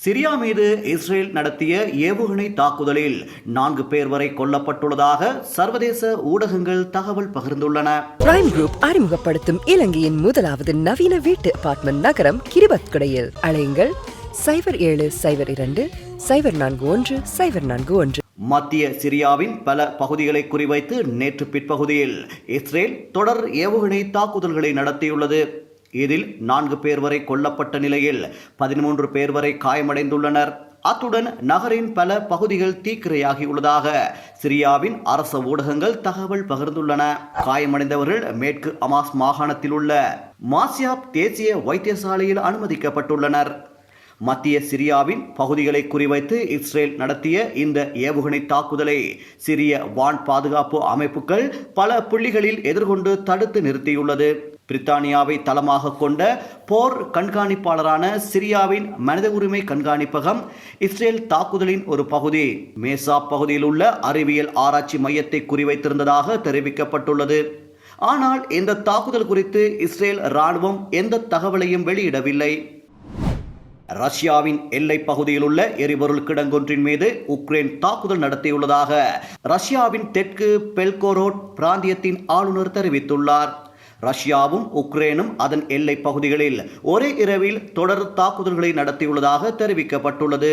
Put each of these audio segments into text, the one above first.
Syria மீது Israel நடத்திய ஏவுகணை தாக்குதலில் நான்கு பேர் வரை கொல்லப்பட்டுள்ளதாக சர்வதேச ஊடகங்கள் தகவல் பகிர்ந்துள்ளன. பிரைம் குரூப் அறிமுகப்படுத்தும் இலங்கையின் முதலாவது நவீன வீட்டு அபார்ட்மெண்ட் நகரம் கிரிபத்குடையில். அழையுங்கள் சைபர் ஏழு சைபர் இரண்டு சைபர் நான்கு ஒன்று சைபர் நான்கு ஒன்று. மத்திய சிரியாவின் பல பகுதிகளை குறிவைத்து நேற்று பிற்பகுதியில் இஸ்ரேல் தொடர் ஏவுகணை தாக்குதல்களை நடத்தியுள்ளது. இதில் நான்கு பேர் வரை கொல்லப்பட்ட நிலையில் பதிமூன்று பேர் வரை காயமடைந்துள்ளனர். அத்துடன் நகரின் பல பகுதிகள் தீக்கிரையாகியுள்ளதாக சிரியாவின் அரச ஊடகங்கள் தகவல் பகிர்ந்துள்ளன. காயமடைந்தவர்கள் மேற்கு அமாஸ் மாகாணத்தில் உள்ள மாசியாப் தேசிய வைத்தியசாலையில் அனுமதிக்கப்பட்டுள்ளனர். மத்திய சிரியாவின் பகுதிகளை குறிவைத்து இஸ்ரேல் நடத்திய இந்த ஏவுகணை தாக்குதலை சிரிய வான் பாதுகாப்பு அமைப்புகள் பல புள்ளிகளில் எதிர்கொண்டு தடுத்து நிறுத்தியுள்ளது. பிரித்தானியாவை தளமாக கொண்ட போர் கண்காணிப்பாளரான சிரியாவின் மனித உரிமை கண்காணிப்பகம் இஸ்ரேல் தாக்குதலின் ஒரு பகுதி. மேசா பகுதியில் உள்ள அறிவியல் ஆராய்ச்சி மையத்தை குறிவைத்திருந்ததாக தெரிவிக்கப்பட்டுள்ளது. ஆனால் இந்த தாக்குதல் குறித்து இஸ்ரேல் ராணுவம் எந்த தகவலையும் வெளியிடவில்லை. ரஷ்யாவின் எல்லை பகுதியில் உள்ள எரிபொருள் கிடங்கொன்றின் மீது உக்ரைன் தாக்குதல் நடத்தியுள்ளதாக ரஷ்யாவின் தெற்கு பெல்கோரோட் பிராந்தியத்தின் ஆளுநர் தெரிவித்துள்ளார். ரஷ்யாவும் உக்ரைனும் அதன் எல்லை பகுதிகளில் ஒரே இரவில் தொடர் தாக்குதல்களை நடத்தியுள்ளதாக தெரிவிக்கப்பட்டுள்ளது.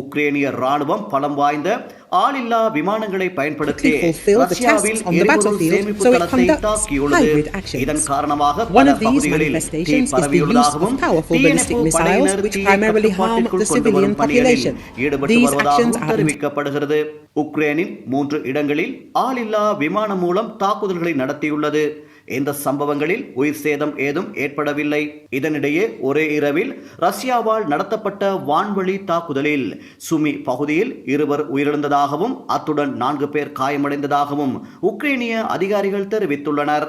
உக்ரேனிய ராணுவம் பலம் வாய்ந்த ஆளில்லா விமானங்களை பயன்படுத்தி ரஷ்யாவில் எரிபொருள் சேமிப்பு தளத்தை தாக்கியுள்ளது. இதன் காரணமாக பல பகுதிகளில் தீ பரவியுள்ளதாகவும் missiles, படையினர் which தீயை primarily harm கட்டுப்பாட்டிற்குள் the கொண்டு வரும் பணிகளில். ஈடுபட்டு வருவதாகவும் தெரிவிக்கப்படுகிறது உக்ரைனின் மூன்று இடங்களில் ஆளில்லா விமானம் மூலம் தாக்குதல்களை நடத்தியுள்ளது இந்த சம்பவங்களில் உயிர் சேதம் ஏதும் ஏற்படவில்லை. இதனிடையே ஒரே இரவில் ரஷ்யாவால் நடத்தப்பட்ட வான்வழி தாக்குதலில் சுமி பகுதியில் இருவர் உயிரிழந்ததாகவும் அத்துடன் நான்கு பேர் காயமடைந்ததாகவும் உக்ரைனிய அதிகாரிகள் தெரிவித்துள்ளனர்.